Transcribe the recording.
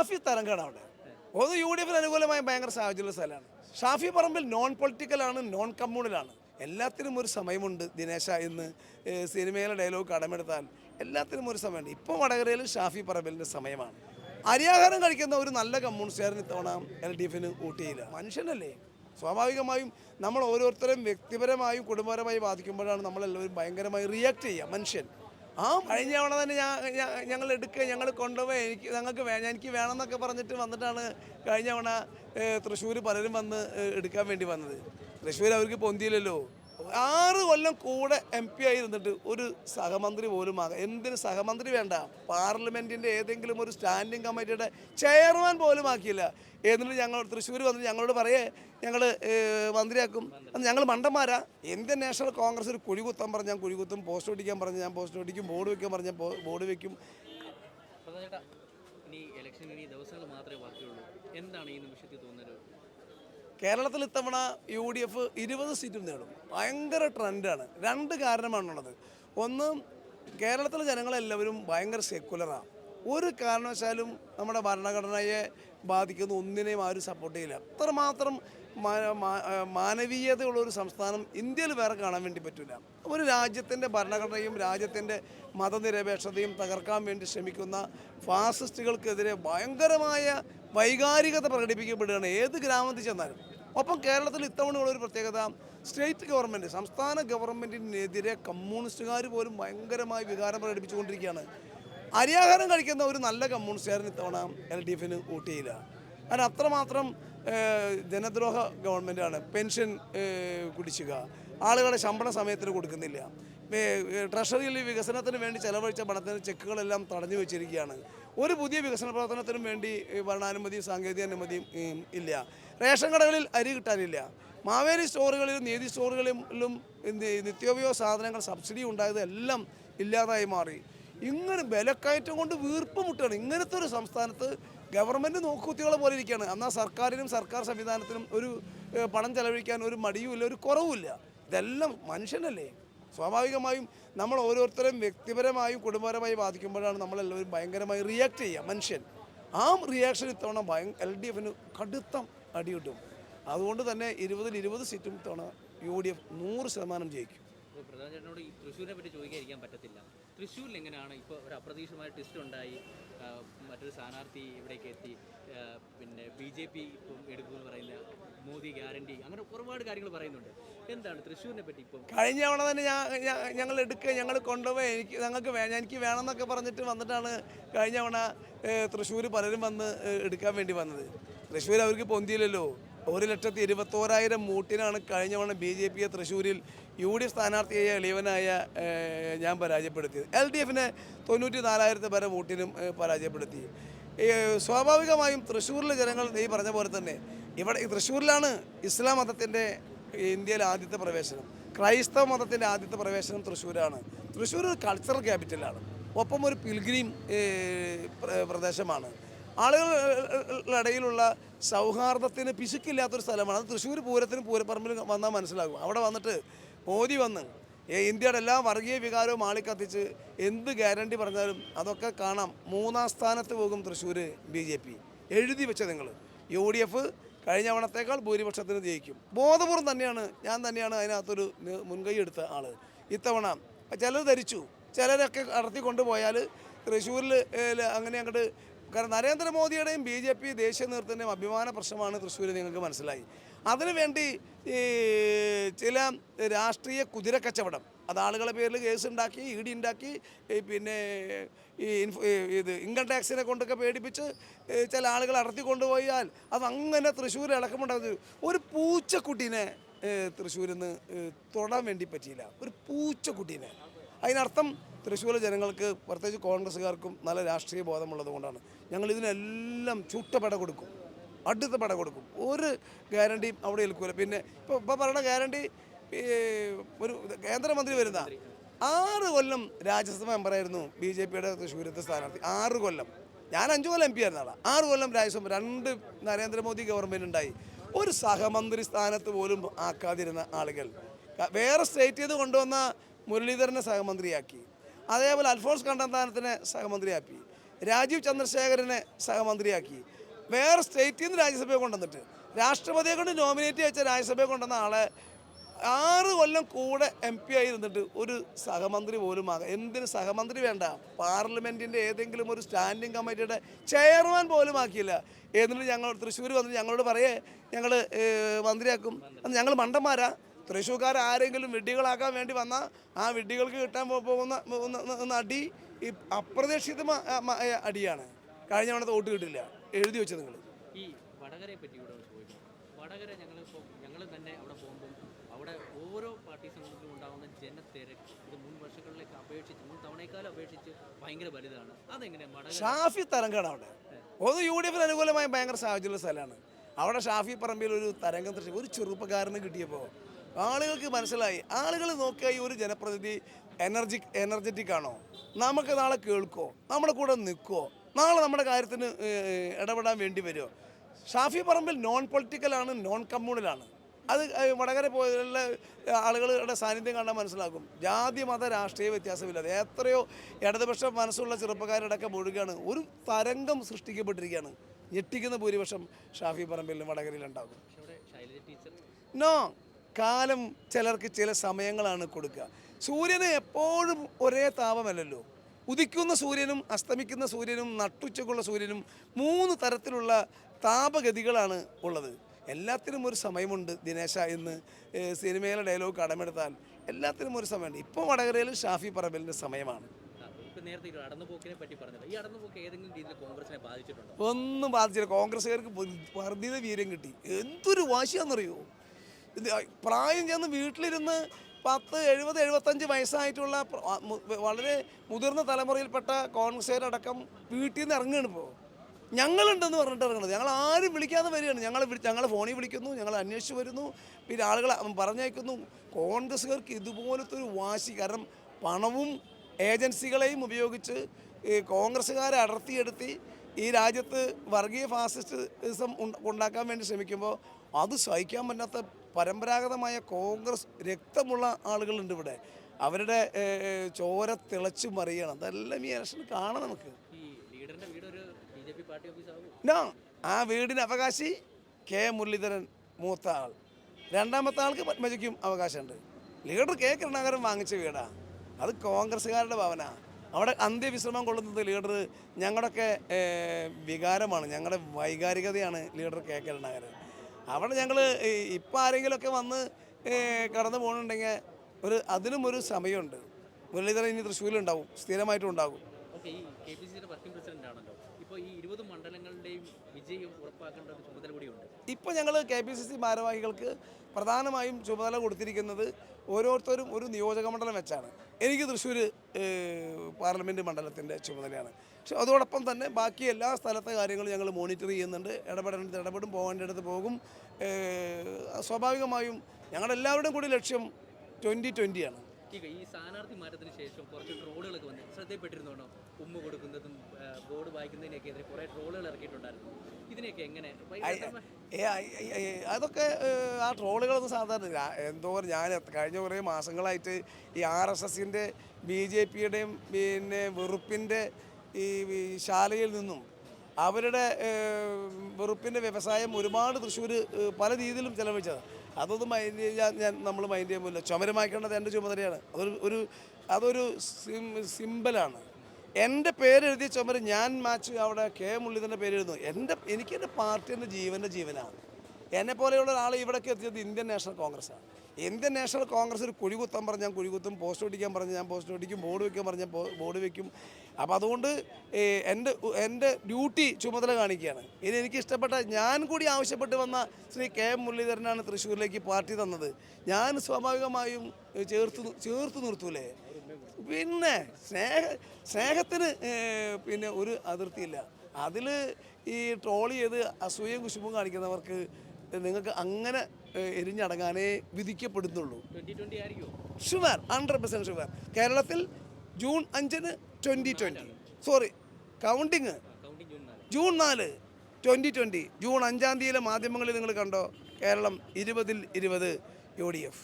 ഷാഫി തരംഗാണ് അവിടെ. ഒന്ന് U D എഫിന് അനുകൂലമായ ഭയങ്കര സാഹചര്യമുള്ള സ്ഥലമാണ്. ഷാഫി പറമ്പിൽ നോൺ പൊളിറ്റിക്കലാണ് നോൺ കമ്മ്യൂണലാണ് എല്ലാത്തിനും ഒരു സമയമുണ്ട് ദിനേശ എന്ന് സിനിമയിലെ ഡയലോഗ് കടമെടുത്താൽ എല്ലാത്തിനും ഒരു സമയമുണ്ട്. ഇപ്പോൾ വടകരയിൽ ഷാഫി പറമ്പിലിന്റെ സമയമാണ്. അരിയാഹാരം കഴിക്കുന്ന ഒരു നല്ല കമ്മ്യൂണിസ്റ്റുകാരൻ ഇത്തവണ എൽ ഡി എഫിന് വോട്ട് ചെയ്യില്ല. മനുഷ്യനല്ലേ? സ്വാഭാവികമായും നമ്മൾ ഓരോരുത്തരും വ്യക്തിപരമായും കുടുംബപരമായും ബാധിക്കുമ്പോഴാണ് നമ്മളെല്ലാവരും ഭയങ്കരമായി റിയാക്ട് ചെയ്യുക. മനുഷ്യൻ ആ കഴിഞ്ഞ തവണ തന്നെ ഞങ്ങൾ എടുക്കുക ഞങ്ങൾ കൊണ്ടുപോയി എനിക്ക് ഞങ്ങൾക്ക് എനിക്ക് വേണമെന്നൊക്കെ പറഞ്ഞിട്ട് വന്നിട്ടാണ് കഴിഞ്ഞ തവണ തൃശ്ശൂർ പലരും വന്ന് എടുക്കാൻ വേണ്ടി വന്നത്. തൃശ്ശൂർ അവർക്ക് പൊന്തിയില്ലല്ലോ. ആറ് കൊല്ലം കൂടെ എം പി ആയി ഇരുന്നിട്ട് ഒരു സഹമന്ത്രി പോലും ആകാം. എന്തിന് സഹമന്ത്രി വേണ്ട? പാർലമെന്റിന്റെ ഏതെങ്കിലും ഒരു സ്റ്റാൻഡിംഗ് കമ്മിറ്റിയുടെ ചെയർമാൻ പോലും ആക്കിയില്ല. എന്നിട്ട് ഞങ്ങൾ തൃശ്ശൂർ വന്നിട്ട് ഞങ്ങളോട് പറയേ ഞങ്ങൾ മന്ത്രിയാക്കും. ഞങ്ങൾ മണ്ടന്മാരാ. ഇന്ത്യൻ നാഷണൽ കോൺഗ്രസ് ഒരു കുഴികുത്തം പറഞ്ഞ് ഞാൻ കുഴികുത്തും പോസ്റ്റ് ഒട്ടിക്കാൻ പറഞ്ഞ് ഞാൻ പോസ്റ്റ് ഒട്ടിക്കും ബോർഡ് വെക്കാൻ പറഞ്ഞാൽ ബോർഡ് പ്രധാന ഇനി ഇലക്ഷൻ ഇനി ദിവസങ്ങൾ മാത്രമേ ബാക്കിയുള്ളൂ. എന്താണ് ഈ നിമിഷത്തിൽ തോന്നുന്നത്? കേരളത്തിൽ ഇത്തവണ യു ഡി എഫ് ഇരുപത് സീറ്റും നേടും. ഭയങ്കര ട്രെൻഡാണ്. രണ്ട് കാരണമാണുള്ളത്. ഒന്ന് കേരളത്തിലെ ജനങ്ങളെല്ലാവരും ഭയങ്കര സെക്കുലറാണ് ഒരു കാരണവശാലും നമ്മുടെ ഭരണഘടനയെ ബാധിക്കുന്ന ഒന്നിനെയും ആരും സപ്പോർട്ട് ചെയ്യില്ല. അത്രമാത്രം മാനവീയതയുള്ള ഒരു സംസ്ഥാനം ഇന്ത്യയിൽ വേറെ കാണാൻ വേണ്ടി പറ്റില്ല ഒരു രാജ്യത്തിന്റെ ഭരണഘടനയും രാജ്യത്തിന്റെ മതനിരപേക്ഷതയും തകർക്കാൻ വേണ്ടി ശ്രമിക്കുന്ന ഫാസിസ്റ്റുകൾക്കെതിരെ ഭയങ്കരമായ വൈകാരികത പ്രകടിപ്പിക്കപ്പെടുകയാണ്. ഏത് ഗ്രാമത്തിൽ ചെന്നാലും. ഒപ്പം കേരളത്തിൽ ഇത്തവണയുള്ള ഒരു പ്രത്യേകത സ്റ്റേറ്റ് ഗവൺമെന്റ് സംസ്ഥാന ഗവൺമെന്റിനെതിരെ കമ്മ്യൂണിസ്റ്റുകാർ പോലും ഭയങ്കരമായി വികാരം പ്രകടിപ്പിച്ചുകൊണ്ടിരിക്കുകയാണ്. അരിയാഹാരം കഴിക്കുന്ന ഒരു നല്ല കമ്മ്യൂണിസ്റ്റുകാരൻ ഇത്തവണ എൽ ഡി എഫിന് വോട്ട് ചെയ്യില്ല. കാരണം അത്രമാത്രം ജനദ്രോഹ ഗവൺമെന്റാണ് പെൻഷൻ കുടിച്ചുക ആളുകളുടെ ശമ്പളം സമയത്തിന് കൊടുക്കുന്നില്ല. ട്രഷറിയിൽ വികസനത്തിന് വേണ്ടി ചെലവഴിച്ച പണത്തിന് ചെക്കുകളെല്ലാം തടഞ്ഞു വെച്ചിരിക്കുകയാണ്. ഒരു പുതിയ വികസന പ്രവർത്തനത്തിനും വേണ്ടി ഭരണാനുമതിയും സാങ്കേതിക അനുമതിയും ഇല്ല. റേഷൻ കടകളിൽ അരി കിട്ടാനില്ല. മാവേലി സ്റ്റോറുകളിലും നീതി സ്റ്റോറുകളിലും നിത്യോപയോഗ സാധനങ്ങൾ സബ്സിഡി ഉണ്ടായത് എല്ലാം ഇല്ലാതായി മാറി. ഇങ്ങനെ വിലക്കയറ്റം കൊണ്ട് വീർപ്പ് മുട്ടുകയാണ്. ഇങ്ങനത്തെ ഒരു സംസ്ഥാനത്ത് ഗവൺമെന്റ് നോക്കുകുത്തികളെ പോലെ ഇരിക്കുകയാണ്. എന്നാൽ സർക്കാരിനും സർക്കാർ സംവിധാനത്തിനും ഒരു പണം ചെലവഴിക്കാൻ ഒരു മടിയുമില്ല ഒരു കുറവുമില്ല. ഇതെല്ലാം മനുഷ്യനല്ലേ? സ്വാഭാവികമായും നമ്മൾ ഓരോരുത്തരും വ്യക്തിപരമായും കുടുംബപരമായും ബാധിക്കുമ്പോഴാണ് നമ്മളെല്ലാവരും ഭയങ്കരമായി റിയാക്ട് ചെയ്യുക മനുഷ്യൻ. ആ റിയാക്ഷൻ ഇത്തവണ ഭയ എൽ ഡി എഫിന് കടുത്ത അടി കിട്ടും അതുകൊണ്ട് തന്നെ ഇരുപതിൽ ഇരുപത് സീറ്റും ഇത്തവണ യു ഡി എഫ് നൂറ് ശതമാനം ജയിക്കും. ഇപ്പോൾ പ്രധാന ഈ തൃശ്ശൂരിനെ പറ്റി ചോദിക്കാതിരിക്കാൻ പറ്റത്തില്ല. തൃശ്ശൂരിൽ എങ്ങനെയാണ്? ഇപ്പോൾ ഒരു അപ്രതീക്ഷിതമായ ടെസ്റ്റ് ഉണ്ടായി. മറ്റൊരു സ്ഥാനാർത്ഥി ഇവിടേക്ക് എത്തി. ജെ പി ഇപ്പം എടുക്കുമെന്ന് പറയുന്ന മോദി ഗ്യാരണ്ടി. അങ്ങനെ ഒരുപാട് കാര്യങ്ങൾ പറയുന്നുണ്ട്. എന്താണ് തൃശ്ശൂരിനെ പറ്റി ഇപ്പം? കഴിഞ്ഞ തവണ തന്നെ ഞങ്ങൾ എടുക്കുക ഞങ്ങൾ കൊണ്ടുപോയി. എനിക്ക് ഞങ്ങൾക്ക് എനിക്ക് വേണമെന്നൊക്കെ പറഞ്ഞിട്ട് വന്നിട്ടാണ് കഴിഞ്ഞ തവണ തൃശ്ശൂർ പലരും വന്ന് എടുക്കാൻ വേണ്ടി വന്നത്. തൃശ്ശൂർ അവർക്ക് പൊന്തിയില്ലല്ലോ. ഒരു ലക്ഷത്തി ഇരുപത്തോരായിരം വോട്ടിനാണ് കഴിഞ്ഞ തവണ ബി ജെ പിയെ തൃശ്ശൂരിൽ യു ഡി എഫ് സ്ഥാനാർത്ഥിയായ എളിയവനായ ഞാൻ പരാജയപ്പെടുത്തിയത്. എൽ ഡി എഫിനെ തൊണ്ണൂറ്റി നാലായിരത്തി പേരെ വോട്ടിനും പരാജയപ്പെടുത്തി. സ്വാഭാവികമായും തൃശ്ശൂരിലെ ജനങ്ങൾ നീ പറഞ്ഞ പോലെ തന്നെ ഇവിടെ തൃശ്ശൂരിലാണ് ഇസ്ലാം മതത്തിന്റെ ഇന്ത്യയിലെ ആദ്യത്തെ പ്രവേശനം. ക്രൈസ്തവ മതത്തിന്റെ ആദ്യത്തെ പ്രവേശനം തൃശ്ശൂരാണ്. തൃശ്ശൂർ ഒരു കൾച്ചറൽ ക്യാപിറ്റലാണ് ഒപ്പം ഒരു പിൽഗ്രീം പ്രദേശമാണ്. ആളുകളിടയിലുള്ള സൗഹാർദ്ദത്തിന് പിശുക്കില്ലാത്തൊരു സ്ഥലമാണ്. അത് തൃശ്ശൂർ പൂരത്തിനും പൂരപ്പറമ്പിലും വന്നാൽ മനസ്സിലാകും. അവിടെ വന്നിട്ട് മോദി വന്ന് ഇന്ത്യയുടെ എല്ലാ വർഗീയ വികാരവും ആളിക്കത്തിച്ച് എന്ത് ഗ്യാരണ്ടി പറഞ്ഞാലും അതൊക്കെ കാണാം. മൂന്നാം സ്ഥാനത്ത് പോകും തൃശ്ശൂർ ബി ജെ പി. എഴുതി വെച്ച നിങ്ങൾ യു ഡി എഫ് കഴിഞ്ഞ തവണത്തേക്കാൾ ഭൂരിപക്ഷത്തിന് ജയിക്കും. ബോധപൂർവം തന്നെയാണ് ഞാൻ തന്നെയാണ് അതിനകത്തൊരു മുൻകൈ എടുത്ത ആൾ ഇത്തവണ ചിലർ ധരിച്ചു. ചിലരൊക്കെ കടത്തി കൊണ്ടുപോയാൽ തൃശ്ശൂരിൽ അങ്ങനെ അങ്ങോട്ട് കാരണം നരേന്ദ്രമോദിയുടെയും ബി ജെ പി ദേശീയ നേതൃത്വത്തിന്റെയും അഭിമാന പ്രശ്നമാണ് തൃശ്ശൂർ നിങ്ങൾക്ക് മനസ്സിലായി. അതിനുവേണ്ടി ഈ ചില രാഷ്ട്രീയ കുതിരക്കച്ചവടം അത് ആളുകളെ പേരിൽ കേസ് ഉണ്ടാക്കി ഇ ഡി ഉണ്ടാക്കി പിന്നെ ഈ ഇൻഫോ ഇത് ഇൻകം ടാക്സിനെ കൊണ്ടൊക്കെ പേടിപ്പിച്ച് ചില ആളുകൾ അടർത്തി കൊണ്ടുപോയാൽ അത് അങ്ങനെ തൃശ്ശൂർ ഇളക്കമുണ്ടാകുന്നത് ഒരു പൂച്ചക്കുട്ടീനെ തൃശ്ശൂരിൽ നിന്ന് തൊടാൻ വേണ്ടി പറ്റിയില്ല. ഒരു പൂച്ചക്കുട്ടീനെ. അതിനർത്ഥം തൃശ്ശൂർ ജനങ്ങൾക്ക് പ്രത്യേകിച്ച് കോൺഗ്രസ്സുകാർക്കും നല്ല രാഷ്ട്രീയ ബോധമുള്ളത് കൊണ്ടാണ്. ഞങ്ങൾ ഇതിനെല്ലാം ചുട്ടപട കൊടുക്കും. അടുത്ത പട കൊടുക്കും. ഒരു ഗ്യാരണ്ടിയും അവിടെ ഏൽക്കൂല. പിന്നെ ഇപ്പോൾ ഇപ്പോൾ പറയുന്ന ഗ്യാരണ്ടി ഒരു കേന്ദ്രമന്ത്രി വരുന്ന ആറ് കൊല്ലം രാജ്യസഭ മെമ്പറായിരുന്നു ബി ജെ പിയുടെ തൃശ്ശൂരത്തെ സ്ഥാനാർത്ഥി. ആറ് കൊല്ലം. ഞാൻ അഞ്ചു കൊല്ലം എം പി ആയിരുന്ന ആളാണ് ആറ് കൊല്ലം രാജ്യസഭ രണ്ട് നരേന്ദ്രമോദി ഗവൺമെന്റ് ഉണ്ടായി. ഒരു സഹമന്ത്രി സ്ഥാനത്ത് പോലും ആക്കാതിരുന്ന ആളുകൾ. വേറെ സ്റ്റേറ്റ് ചെയ്ത് കൊണ്ടുവന്ന മുരളീധരനെ സഹമന്ത്രിയാക്കി. അതേപോലെ അൽഫോൺസ് കണ്ണന്താനത്തിനെ സഹമന്ത്രിയാക്കി. രാജീവ് ചന്ദ്രശേഖരനെ സഹമന്ത്രിയാക്കി. വേറെ സ്റ്റേറ്റിൽ നിന്ന് രാജ്യസഭയെ കൊണ്ടുവന്നിട്ട്. രാഷ്ട്രപതിയെ കൊണ്ട് നോമിനേറ്റ് ചെയ്ത രാജ്യസഭയെ കൊണ്ടുവന്ന ആളെ ആറ് കൊല്ലം കൂടെ എം പി ആയി ഇരുന്നിട്ട് ഒരു സഹമന്ത്രി പോലും ആകാം എന്തിന് സഹമന്ത്രി വേണ്ട? പാർലമെന്റിന്റെ ഏതെങ്കിലും ഒരു സ്റ്റാൻഡിംഗ് കമ്മിറ്റിയുടെ ചെയർമാൻ പോലും ആക്കിയില്ല. എന്നിട്ട് ഞങ്ങൾ തൃശ്ശൂർ വന്നിട്ട് ഞങ്ങളോട് പറയേ ഞങ്ങൾ മന്ത്രിയാക്കും. ഞങ്ങൾ മണ്ടന്മാരാ. തൃശ്ശൂർക്കാർ ആരെങ്കിലും വിഡ്ഢികളാക്കാൻ വേണ്ടി വന്നാൽ ആ വിഡ്ഢികൾക്ക് കിട്ടാൻ പോകുന്ന അടി ഈ അപ്രതീക്ഷിതമായ അടിയാണ്. കഴിഞ്ഞ തവണത്തെ വോട്ട് കിട്ടില്ല. എഴുതി വെച്ചത് നിങ്ങൾ ഈ വടകരയെ പറ്റി വടകര ഞങ്ങൾ തന്നെ അവിടെ പോകുമ്പോൾ അവിടെ ഓരോ പാർട്ടി സംഘത്തിലും ഉണ്ടാകുന്ന ജനത്തിരക്ക് ഇത് മുൻ വർഷങ്ങളിലേക്ക് അപേക്ഷിച്ച് മുൻ തവണയെക്കാളും അപേക്ഷിച്ച് ഭയങ്കര വലുതാണ്. ഷാഫി തരംഗാണ് അവിടെ. ഒന്ന് യു ഡി എഫിന് അനുകൂലമായ ഭയങ്കര സാഹചര്യമുള്ള സ്ഥലമാണ്. അവിടെ ഷാഫി പറമ്പിൽ ഒരു തരംഗം ഒരു ചെറുപ്പക്കാരന് കിട്ടിയപ്പോൾ ആളുകൾക്ക് മനസ്സിലായി. ആളുകൾ നോക്കിയ ഈ ഒരു ജനപ്രതിനിധി എനർജി എനർജറ്റിക് ആണോ? നമുക്ക് നാളെ കേൾക്കോ? നമ്മുടെ കൂടെ നിൽക്കുമോ നാളെ നമ്മുടെ കാര്യത്തിന് ഇടപെടാൻ വേണ്ടി വരുമോ ഷാഫി പറമ്പിൽ നോൺ പൊളിറ്റിക്കലാണ് നോൺ കമ്മ്യൂണലാണ് അത് വടകര പോലുള്ള ആളുകളുടെ സാന്നിധ്യം കണ്ടാൽ മനസ്സിലാക്കും ജാതി മത രാഷ്ട്രീയ വ്യത്യാസമില്ലാതെ എത്രയോ ഇടതുപക്ഷ മനസ്സുള്ള ചെറുപ്പക്കാരടക്കം മുഴുകാണ്. ഒരു തരംഗം സൃഷ്ടിക്കപ്പെട്ടിരിക്കുകയാണ്. ഞെട്ടിക്കുന്ന ഭൂരിപക്ഷം ഷാഫി പറമ്പിലും വടകരയിലുണ്ടാകും. നോ. കാലം ചിലർക്ക് ചില സമയങ്ങളാണ് കൊടുക്കുക. സൂര്യന് എപ്പോഴും ഒരേ താപമല്ലല്ലോ. ഉദിക്കുന്ന സൂര്യനും അസ്തമിക്കുന്ന സൂര്യനും നട്ടുച്ചക്കുള്ള സൂര്യനും മൂന്ന് തരത്തിലുള്ള താപഗതികളാണ് ഉള്ളത്. എല്ലാത്തിനും ഒരു സമയമുണ്ട് ദിനേശ എന്ന് സിനിമയിലെ ഡയലോഗ് കടമെടുത്താൽ. എല്ലാത്തിനും ഒരു സമയമുണ്ട്. ഇപ്പോൾ വടകരയിൽ ഷാഫി പറമ്പലിന്റെ സമയമാണ്. ഒന്നും ബാധിച്ചില്ല. കോൺഗ്രസ്സുകാർക്ക് വർദ്ധിത വീര്യം കിട്ടി. എന്തൊരു വാശിയാണെന്നറിയോ പ്രായം ചെന്ന് വീട്ടിലിരുന്ന് പത്ത് എഴുപത് എഴുപത്തഞ്ച് വയസ്സായിട്ടുള്ള വളരെ മുതിർന്ന തലമുറയിൽപ്പെട്ട കോൺഗ്രസ്സുകാരടക്കം വീട്ടിൽ നിന്ന് ഇറങ്ങുകയാണ് ഇപ്പോൾ. ഞങ്ങളുണ്ടെന്ന് പറഞ്ഞിട്ട് ഇറങ്ങുന്നത്. ഞങ്ങൾ ആരും വിളിക്കാതെ വരികയാണ്. ഞങ്ങൾ ഞങ്ങളെ ഫോണിൽ വിളിക്കുന്നു ഞങ്ങൾ അന്വേഷിച്ച് വരുന്നു പിന്നെ ആളുകളെ പറഞ്ഞയക്കുന്നു. കോൺഗ്രസ്സുകാർക്ക് ഇതുപോലത്തെ ഒരു വാശി കാരണം പണവും ഏജൻസികളെയും ഉപയോഗിച്ച് കോൺഗ്രസ്സുകാരെ അടർത്തിയെടുത്തി ഈ രാജ്യത്ത് വർഗീയ ഫാസിസ്റ്റിസം ഉണ്ട- ഉണ്ടാക്കാൻ വേണ്ടി ശ്രമിക്കുമ്പോൾ അത് സഹിക്കാൻ പറ്റാത്ത പരമ്പരാഗതമായ കോൺഗ്രസ് രക്തമുള്ള ആളുകളുണ്ട് ഇവിടെ. അവരുടെ ചോര തിളച്ചു മറിയണം. അതെല്ലാം ഈ ഇലക്ഷൻ കാണാം നമുക്ക്. നോ. ആ വീടിന് അവകാശി കെ മുരളീധരൻ മൂത്ത ആൾ. രണ്ടാമത്തെ ആൾക്ക് പത്മജയ്ക്കും അവകാശമുണ്ട്. ലീഡർ കെ കരുണാകരൻ വാങ്ങിച്ച വീടാ. അത് കോൺഗ്രസ്സുകാരുടെ ഭവന. അവിടെ അന്ത്യവിശ്രമം കൊള്ളുന്നത് ലീഡർ ഞങ്ങളുടെയൊക്കെ വികാരമാണ്. ഞങ്ങളുടെ വൈകാരികതയാണ് ലീഡർ കെ കരുണാകരൻ. അവിടെ ഞങ്ങൾ ഇപ്പം ആരെങ്കിലുമൊക്കെ വന്ന് കടന്നു പോകുന്നുണ്ടെങ്കിൽ ഒരു അതിനും ഒരു സമയമുണ്ട്. മുരളീധരൻ ഇനി തൃശ്ശൂരിലുണ്ടാവും സ്ഥിരമായിട്ടും ഉണ്ടാകും ഈ കെ പി സിയുടെ വർക്കിംഗ് പ്രസിഡന്റ് ആണല്ലോ ഇപ്പോൾ ഈ ഇരുപത് മണ്ഡലങ്ങളുടെയും വിജയം ഉറപ്പാക്കേണ്ട ഒരു ചുമതല കൂടിയുണ്ട്. ഇപ്പോൾ ഞങ്ങൾ കെ പി സി സി ഭാരവാഹികൾക്ക് പ്രധാനമായും ചുമതല കൊടുത്തിരിക്കുന്നത് ഓരോരുത്തരും ഒരു നിയോജക മണ്ഡലം വെച്ചാണ്. എനിക്ക് തൃശ്ശൂർ പാർലമെന്റ് മണ്ഡലത്തിന്റെ ചുമതലയാണ്. പക്ഷെ അതോടൊപ്പം തന്നെ ബാക്കി എല്ലാ സ്ഥലത്തെ കാര്യങ്ങളും ഞങ്ങൾ മോണിറ്റർ ചെയ്യുന്നുണ്ട്. ഇടപെടേണ്ടത് ഇടപെടും പോകേണ്ടടുത്ത് പോകും. സ്വാഭാവികമായും ഞങ്ങളുടെ എല്ലാവരുടെയും കൂടി ലക്ഷ്യം ട്വന്റി ട്വന്റിയാണ് ഈ ഈ സ്ഥാനാർത്ഥി മാറ്റത്തിന് ശേഷം കുറച്ച് ട്രോളുകളൊക്കെ വന്നു. ശ്രദ്ധയിൽപ്പെട്ടിരുന്നോണോ ഉമ്മ കൊടുക്കുന്നതും ബോർഡ് വായിക്കുന്നതിനൊക്കെ എതിരെ കുറേ ട്രോളുകൾ ഇറക്കിയിട്ടുണ്ടായിരുന്നു. ഇതിനെയൊക്കെ എങ്ങനെ? അതൊക്കെ ആ ട്രോളുകളൊന്നും സാധാരണ എന്തോ ഞാൻ കഴിഞ്ഞ കുറേ മാസങ്ങളായിട്ട് ഈ ആർ എസ് എസിന്റെ ബി ജെ പിയുടെയും പിന്നെ വെറുപ്പിന്റെ ഈ ശാലയിൽ നിന്നും അവരുടെ വെറുപ്പിന്റെ വെറുപ്പിന്റെ വ്യവസായം ഒരുപാട് തൃശ്ശൂർ പല രീതിയിലും ചെലവഴിച്ചത്. അതൊന്നും മൈൻഡ് ചെയ്യാൻ ഞാൻ നമ്മൾ മൈൻഡ് ചെയ്യാൻ പോലില്ല ചുമരമാക്കേണ്ടത് എന്റെ ചുമതലയാണ്. അതൊരു ഒരു അതൊരു സിം സിമ്പലാണ് എന്റെ പേരെഴുതിയ ചുമര് ഞാൻ മാച്ച് അവിടെ കെ മുരളീധരന്റെ പേരെഴുതുന്നു. എന്റെ എനിക്ക് എന്റെ പാർട്ടി എന്റെ ജീവന്റെ ജീവനാണ്. എന്നെ പോലെയുള്ള ഒരാൾ ഇവിടേക്ക് എത്തിയത് ഇന്ത്യൻ നാഷണൽ കോൺഗ്രസ്സാണ്. ഇന്ത്യൻ നാഷണൽ കോൺഗ്രസ് ഒരു കുഴികുത്തം പറഞ്ഞ് ഞാൻ കുഴികുത്തും പോസ്റ്റ് ഒട്ടിക്കാൻ പറഞ്ഞ് ഞാൻ പോസ്റ്റ് ഒട്ടിക്കും ബോർഡ് വെക്കാൻ പറഞ്ഞ് ബോർഡ് വെക്കും. അപ്പോൾ അതുകൊണ്ട് എന്റെ എന്റെ ഡ്യൂട്ടി ചുമതല കാണിക്കുകയാണ്. ഇനി എനിക്ക് ഇഷ്ടപ്പെട്ട ഞാൻ കൂടി ആവശ്യപ്പെട്ട് വന്ന ശ്രീ കെ എം മുരളീധരനാണ് തൃശ്ശൂരിലേക്ക് പാർട്ടി തന്നത്. ഞാൻ സ്വാഭാവികമായും ചേർത്ത് ചേർത്ത് നിർത്തൂലേ? പിന്നെ സ്നേഹ സ്നേഹത്തിന് പിന്നെ ഒരു അതിർത്തിയില്ല. അതിൽ ഈ ട്രോൾ ചെയ്ത് അസൂയയും കുശുമ്പും കാണിക്കുന്നവർക്ക് നിങ്ങൾക്ക് അങ്ങനെ എരിഞ്ഞടങ്ങാനേ വിധിക്കപ്പെടുന്നുള്ളൂ. Sure hundred percent sure. കേരളത്തിൽ ജൂൺ അഞ്ചിന് twenty twenty sorry counting June നാല്. ട്വന്റി ട്വന്റി ജൂൺ അഞ്ചാം തീയതിയിലെ മാധ്യമങ്ങളിൽ നിങ്ങൾ കണ്ടോ? കേരളം ഇരുപതിൽ ഇരുപത് യു ഡി എഫ്.